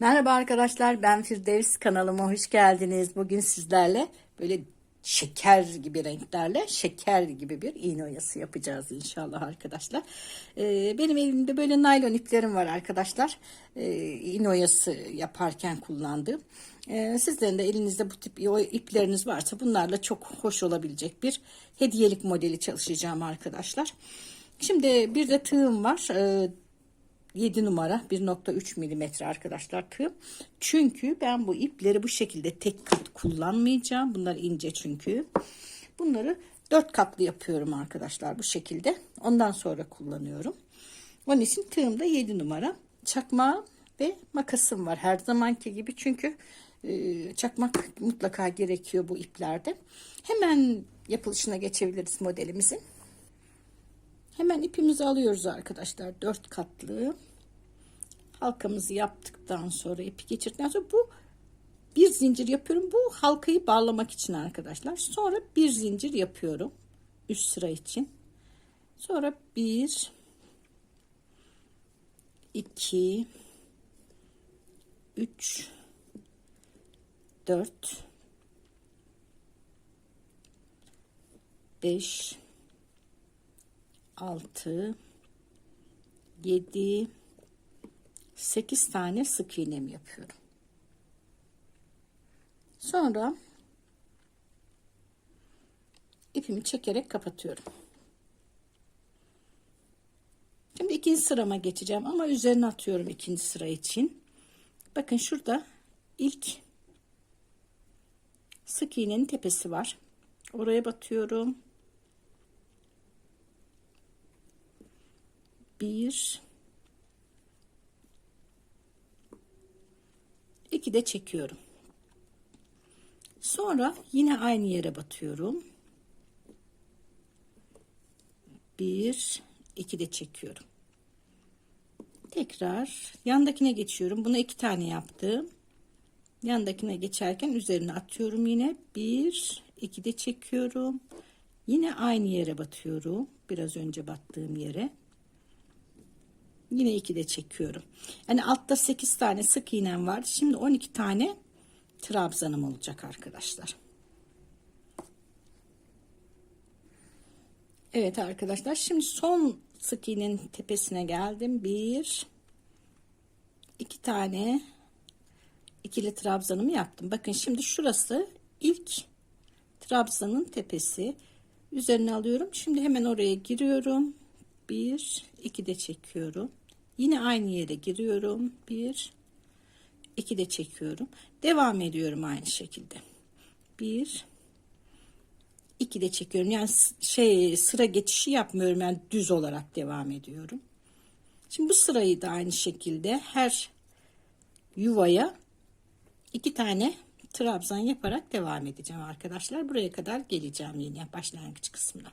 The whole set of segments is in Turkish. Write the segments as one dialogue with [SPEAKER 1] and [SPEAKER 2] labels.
[SPEAKER 1] Merhaba arkadaşlar ben Firdevs kanalıma hoş geldiniz. Bugün sizlerle böyle şeker gibi renklerle şeker gibi bir iğne oyası yapacağız inşallah arkadaşlar. Ee, benim elimde böyle naylon iplerim var arkadaşlar. Ee, iğne oyası yaparken kullandığım. Ee, sizlerin de elinizde bu tip ipleriniz varsa bunlarla çok hoş olabilecek bir hediyelik modeli çalışacağım arkadaşlar. Şimdi bir de tığım var. Ee, 7 numara 1.3 milimetre arkadaşlar tığ. Çünkü ben bu ipleri bu şekilde tek kat kullanmayacağım. Bunlar ince çünkü. Bunları 4 katlı yapıyorum arkadaşlar bu şekilde. Ondan sonra kullanıyorum. Onun için tığımda 7 numara. Çakma ve makasım var her zamanki gibi. Çünkü e, çakmak mutlaka gerekiyor bu iplerde. Hemen yapılışına geçebiliriz modelimizin. Hemen ipimizi alıyoruz arkadaşlar. Dört katlı. Halkamızı yaptıktan sonra ipi geçirdikten sonra bu bir zincir yapıyorum. Bu halkayı bağlamak için arkadaşlar. Sonra bir zincir yapıyorum. Üst sıra için. Sonra bir iki üç dört beş 6 7 8 tane sık iğnem yapıyorum. Sonra ipimi çekerek kapatıyorum. Şimdi ikinci sırama geçeceğim ama üzerine atıyorum ikinci sıra için. Bakın şurada ilk sık iğnenin tepesi var. Oraya batıyorum. Bir. İki de çekiyorum. Sonra yine aynı yere batıyorum. Bir iki de çekiyorum. Tekrar yandakine geçiyorum. Buna iki tane yaptım. Yandakine geçerken üzerine atıyorum yine. Bir iki de çekiyorum. Yine aynı yere batıyorum. Biraz önce battığım yere Yine 2 de çekiyorum. Yani altta 8 tane sık iğnem var. Şimdi 12 tane trabzanım olacak arkadaşlar. Evet arkadaşlar şimdi son sık iğnenin tepesine geldim. Bir, iki tane ikili trabzanımı yaptım. Bakın şimdi şurası ilk trabzanın tepesi. Üzerine alıyorum. Şimdi hemen oraya giriyorum. Bir, iki de çekiyorum. Yine aynı yere giriyorum. Bir, iki de çekiyorum. Devam ediyorum aynı şekilde. Bir, iki de çekiyorum. Yani şey sıra geçişi yapmıyorum. Yani düz olarak devam ediyorum. Şimdi bu sırayı da aynı şekilde her yuvaya iki tane trabzan yaparak devam edeceğim arkadaşlar. Buraya kadar geleceğim yine başlangıç kısmına.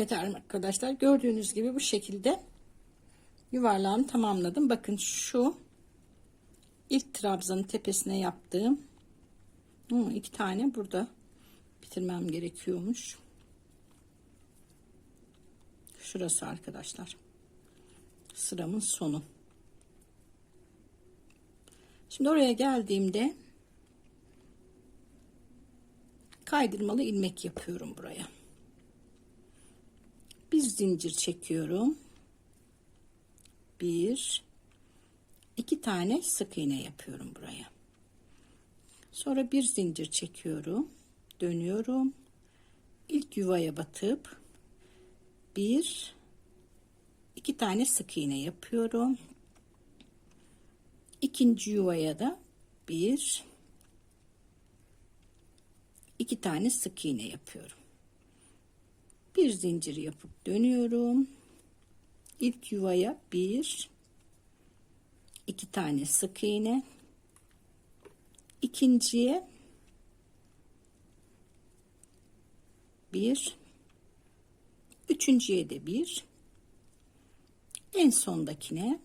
[SPEAKER 1] Evet arkadaşlar gördüğünüz gibi bu şekilde yuvarlağımı tamamladım. Bakın şu ilk trabzanın tepesine yaptığım hmm, iki tane burada bitirmem gerekiyormuş. Şurası arkadaşlar. Sıramın sonu. Şimdi oraya geldiğimde kaydırmalı ilmek yapıyorum buraya bir zincir çekiyorum. Bir, iki tane sık iğne yapıyorum buraya. Sonra bir zincir çekiyorum. Dönüyorum. İlk yuvaya batıp bir, iki tane sık iğne yapıyorum. İkinci yuvaya da bir, iki tane sık iğne yapıyorum bir zincir yapıp dönüyorum. İlk yuvaya bir iki tane sık iğne. İkinciye bir üçüncüye de bir. En sondakine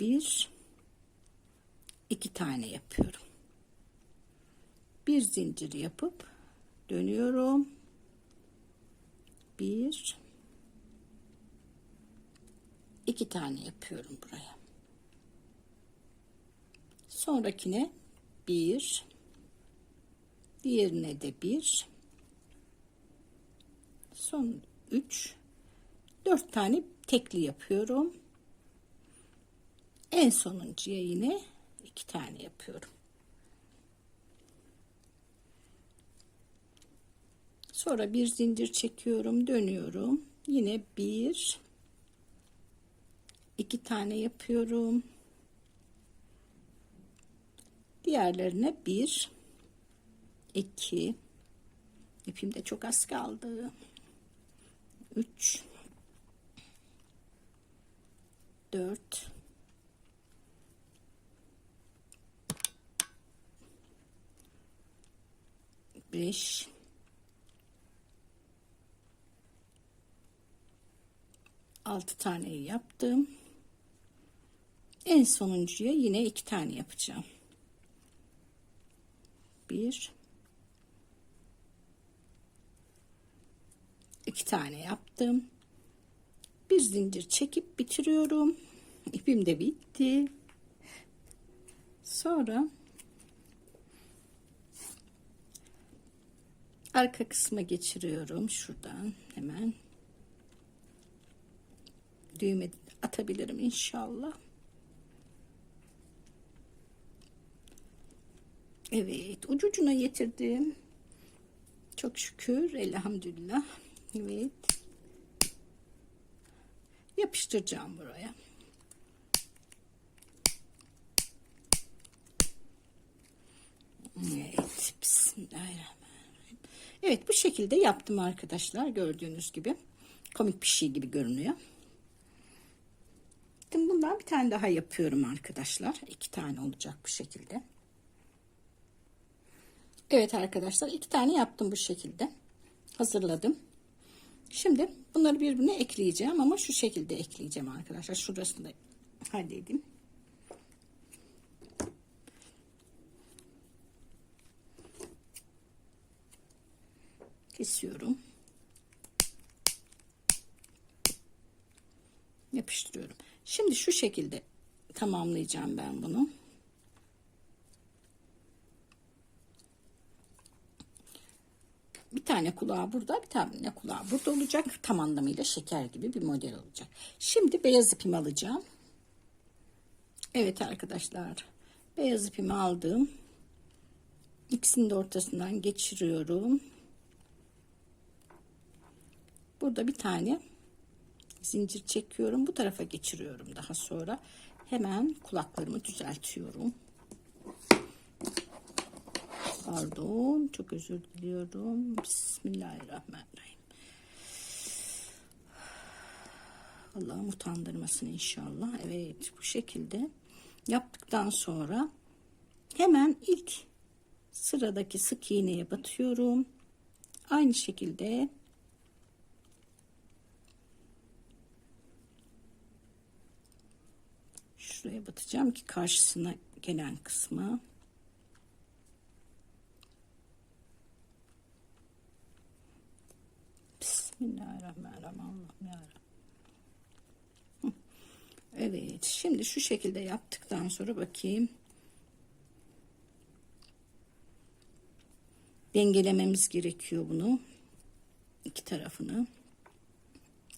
[SPEAKER 1] bir iki tane yapıyorum bir zincir yapıp dönüyorum bir iki tane yapıyorum buraya. Sonrakine bir diğerine de bir son üç dört tane tekli yapıyorum. En sonuncuya yine iki tane yapıyorum. Sonra bir zincir çekiyorum, dönüyorum. Yine bir, iki tane yapıyorum. Diğerlerine bir, iki, ipimde çok az kaldı. Üç, dört, beş, altı taneyi yaptım. En sonuncuya yine iki tane yapacağım. Bir, iki tane yaptım. Bir zincir çekip bitiriyorum. İpim de bitti. Sonra arka kısma geçiriyorum şuradan hemen düğme atabilirim inşallah. Evet ucucuna getirdim. Çok şükür elhamdülillah. Evet. Yapıştıracağım buraya. Evet. Bismillahirrahmanirrahim. Evet bu şekilde yaptım arkadaşlar. Gördüğünüz gibi. Komik bir şey gibi görünüyor. Şimdi bundan bir tane daha yapıyorum arkadaşlar. İki tane olacak bu şekilde. Evet arkadaşlar iki tane yaptım bu şekilde. Hazırladım. Şimdi bunları birbirine ekleyeceğim ama şu şekilde ekleyeceğim arkadaşlar. Şurasını da halledeyim. Kesiyorum. Yapıştırıyorum. Şimdi şu şekilde tamamlayacağım ben bunu. Bir tane kulağı burada, bir tane kulağı burada olacak. Tam anlamıyla şeker gibi bir model olacak. Şimdi beyaz ipimi alacağım. Evet arkadaşlar. Beyaz ipimi aldım. İkisini de ortasından geçiriyorum. Burada bir tane zincir çekiyorum. Bu tarafa geçiriyorum daha sonra. Hemen kulaklarımı düzeltiyorum. Pardon. Çok özür diliyorum. Bismillahirrahmanirrahim. Allah'ım utandırmasın inşallah. Evet bu şekilde yaptıktan sonra hemen ilk sıradaki sık iğneye batıyorum. Aynı şekilde şuraya batacağım ki karşısına gelen kısmı Bismillahirrahmanirrahim. Evet. Şimdi şu şekilde yaptıktan sonra bakayım. Dengelememiz gerekiyor bunu. iki tarafını.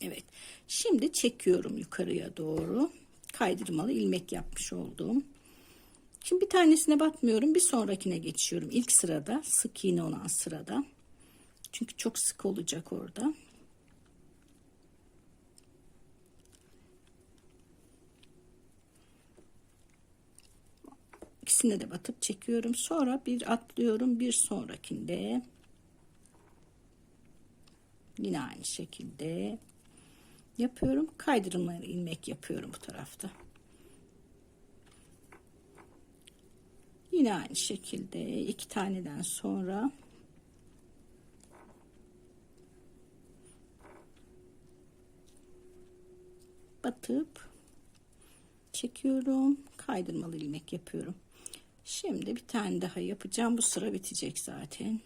[SPEAKER 1] Evet. Şimdi çekiyorum yukarıya doğru. Kaydırmalı ilmek yapmış oldum. Şimdi bir tanesine batmıyorum. Bir sonrakine geçiyorum. İlk sırada sık iğne olan sırada. Çünkü çok sık olacak orada. İkisine de batıp çekiyorum. Sonra bir atlıyorum. Bir sonrakinde yine aynı şekilde yapıyorum. Kaydırımları ilmek yapıyorum bu tarafta. Yine aynı şekilde iki taneden sonra batıp çekiyorum. Kaydırmalı ilmek yapıyorum. Şimdi bir tane daha yapacağım. Bu sıra bitecek zaten.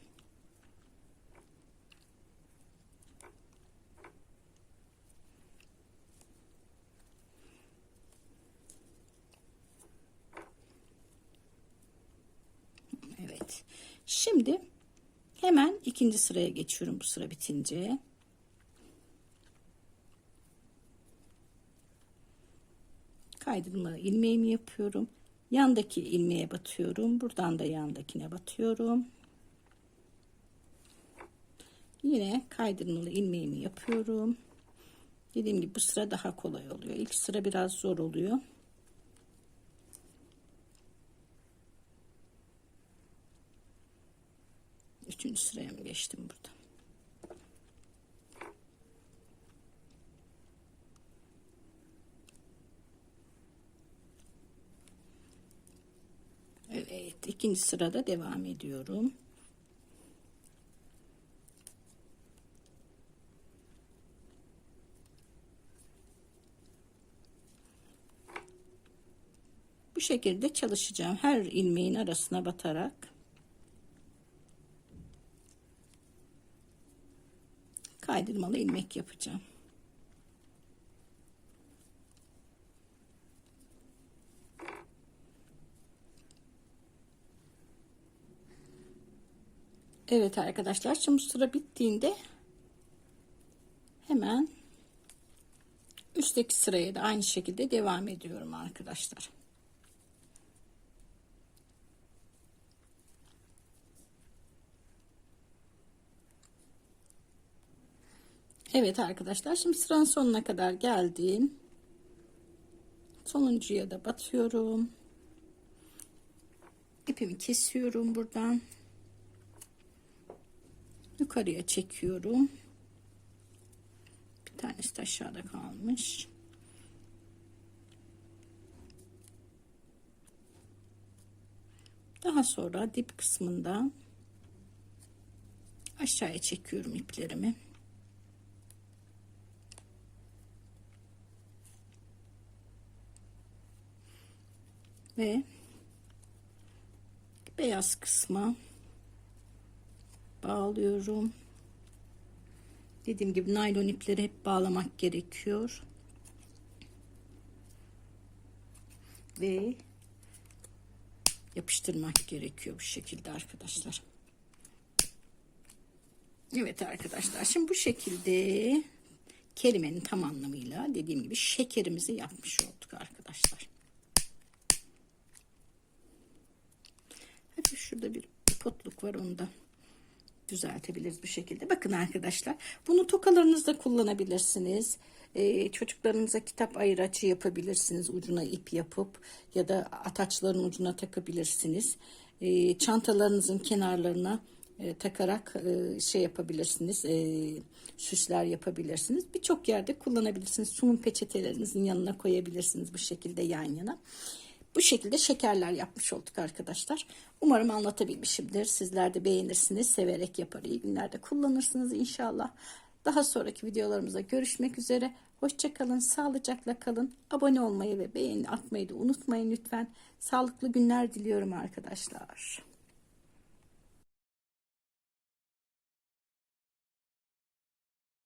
[SPEAKER 1] Evet. Şimdi hemen ikinci sıraya geçiyorum bu sıra bitince. Kaydırma ilmeğimi yapıyorum. Yandaki ilmeğe batıyorum. Buradan da yandakine batıyorum. Yine kaydırmalı ilmeğimi yapıyorum. Dediğim gibi bu sıra daha kolay oluyor. İlk sıra biraz zor oluyor. Üçüncü sıraya mı geçtim burada? Evet, ikinci sırada devam ediyorum. Bu şekilde çalışacağım. Her ilmeğin arasına batarak. Kaydırmalı ilmek yapacağım. Evet arkadaşlar şimdi sıra bittiğinde hemen üstteki sıraya da aynı şekilde devam ediyorum arkadaşlar. Evet arkadaşlar şimdi sıranın sonuna kadar geldim. Sonuncuya da batıyorum. İpimi kesiyorum buradan. Yukarıya çekiyorum. Bir tanesi de aşağıda kalmış. Daha sonra dip kısmından aşağıya çekiyorum iplerimi. Ve beyaz kısma bağlıyorum. Dediğim gibi naylon ipleri hep bağlamak gerekiyor. Ve yapıştırmak gerekiyor bu şekilde arkadaşlar. Evet arkadaşlar şimdi bu şekilde kelimenin tam anlamıyla dediğim gibi şekerimizi yapmış olduk arkadaşlar. Şurada bir potluk var onu da düzeltebiliriz bu şekilde. Bakın arkadaşlar bunu tokalarınızda kullanabilirsiniz. Ee, çocuklarınıza kitap ayıraçı yapabilirsiniz. Ucuna ip yapıp ya da ataçların ucuna takabilirsiniz. Ee, çantalarınızın kenarlarına e, takarak e, şey yapabilirsiniz. E, süsler yapabilirsiniz. Birçok yerde kullanabilirsiniz. Sunum peçetelerinizin yanına koyabilirsiniz bu şekilde yan yana. Bu şekilde şekerler yapmış olduk arkadaşlar. Umarım anlatabilmişimdir. Sizler de beğenirsiniz. Severek yapar. İyi günlerde kullanırsınız inşallah. Daha sonraki videolarımızda görüşmek üzere. Hoşçakalın, sağlıcakla kalın. Abone olmayı ve beğeni atmayı da unutmayın lütfen. Sağlıklı günler diliyorum arkadaşlar.